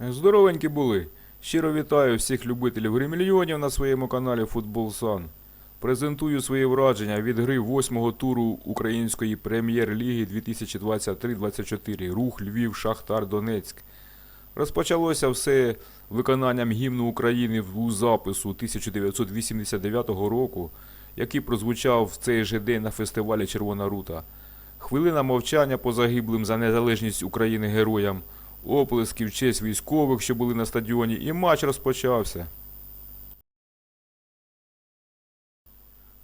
Здоровенькі були. Щиро вітаю всіх любителів гри мільйонів на своєму каналі Футбол Сан. Презентую свої враження від гри восьмого туру Української прем'єр-ліги 2023-24 Рух Львів Шахтар Донецьк. Розпочалося все виконанням гімну України у запису 1989 року, який прозвучав в цей же день на фестивалі Червона Рута. Хвилина мовчання по загиблим за незалежність України героям, оплески в честь військових, що були на стадіоні, і матч розпочався.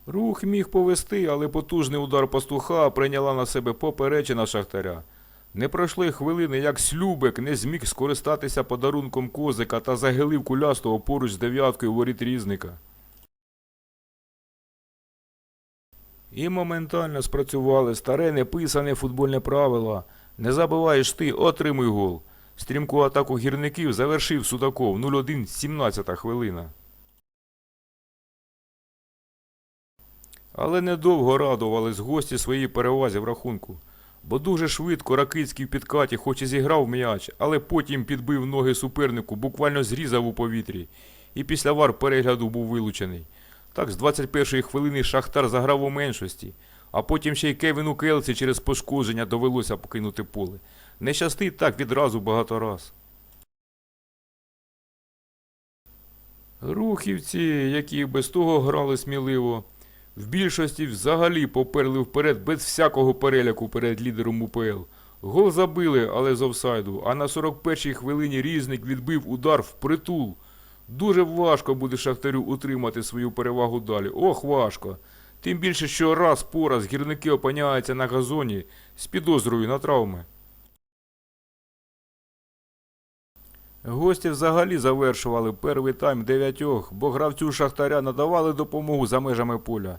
Рух міг повести, але потужний удар пастуха прийняла на себе поперечина Шахтаря. Не пройшли хвилини, як Слюбек не зміг скористатися подарунком козика та загилив кулястого поруч з дев'яткою воріт різника. І моментально спрацювали старе неписане футбольне правило. Не забиваєш ти, отримуй гол. Стрімку атаку гірників завершив Судаков 0-1, 17 хвилина. Але недовго радувались гості своїй перевазі в рахунку. Бо дуже швидко Ракицький в підкаті хоч і зіграв м'яч, але потім підбив ноги супернику, буквально зрізав у повітрі. І після вар перегляду був вилучений. Так, з 21-ї хвилини Шахтар заграв у меншості, а потім ще й Кевіну Келсі через пошкодження довелося покинути поле. Не щастить так відразу багато раз. Рухівці, які без того грали сміливо, в більшості взагалі поперли вперед без всякого переляку перед лідером УПЛ. Гол забили, але з офсайду, а на 41-й хвилині різник відбив удар в притул. Дуже важко буде Шахтарю утримати свою перевагу далі. Ох, важко. Тим більше, що раз по раз гірники опиняються на газоні з підозрою на травми. Гості взагалі завершували перший тайм дев'ятьох, бо гравцю Шахтаря надавали допомогу за межами поля.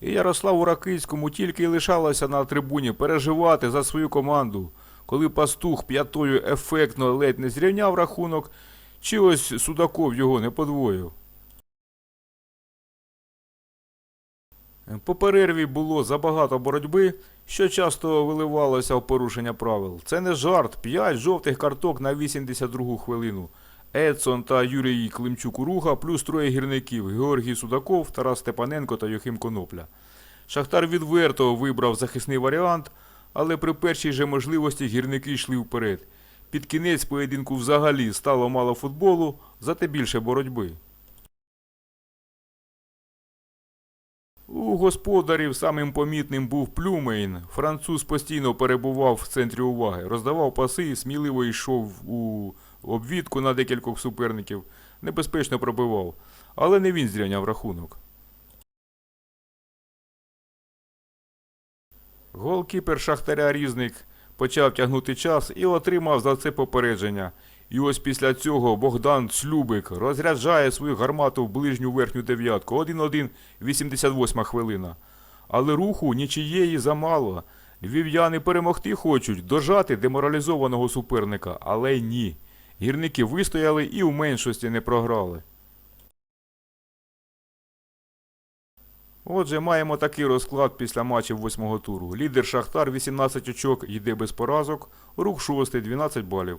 І Ярославу Ракицькому тільки й лишалося на трибуні переживати за свою команду, коли пастух п'ятою ефектно ледь не зрівняв рахунок, чи ось Судаков його не подвоїв. По перерві було забагато боротьби, що часто виливалося в порушення правил. Це не жарт, 5 жовтих карток на 82 хвилину. Едсон та Юрій Климчук Уруга, плюс троє гірників Георгій Судаков, Тарас Степаненко та Йохим Конопля. Шахтар відверто вибрав захисний варіант, але при першій же можливості гірники йшли вперед. Під кінець поєдинку взагалі стало мало футболу, зате більше боротьби. У господарів самим помітним був Плюмейн. Француз постійно перебував в центрі уваги, роздавав паси, і сміливо йшов у обвідку на декількох суперників, небезпечно пробивав, але не він зрівняв рахунок. Голкіпер Шахтаря Різник почав тягнути час і отримав за це попередження. І ось після цього Богдан Слюбик розряджає свою гармату в ближню верхню дев'ятку. 1-1, 88 хвилина. Але руху нічиєї замало. Львів'яни перемогти хочуть, дожати деморалізованого суперника, але ні. Гірники вистояли і в меншості не програли. Отже, маємо такий розклад після матчів восьмого туру. Лідер Шахтар 18 очок йде без поразок, рух 6 12 балів.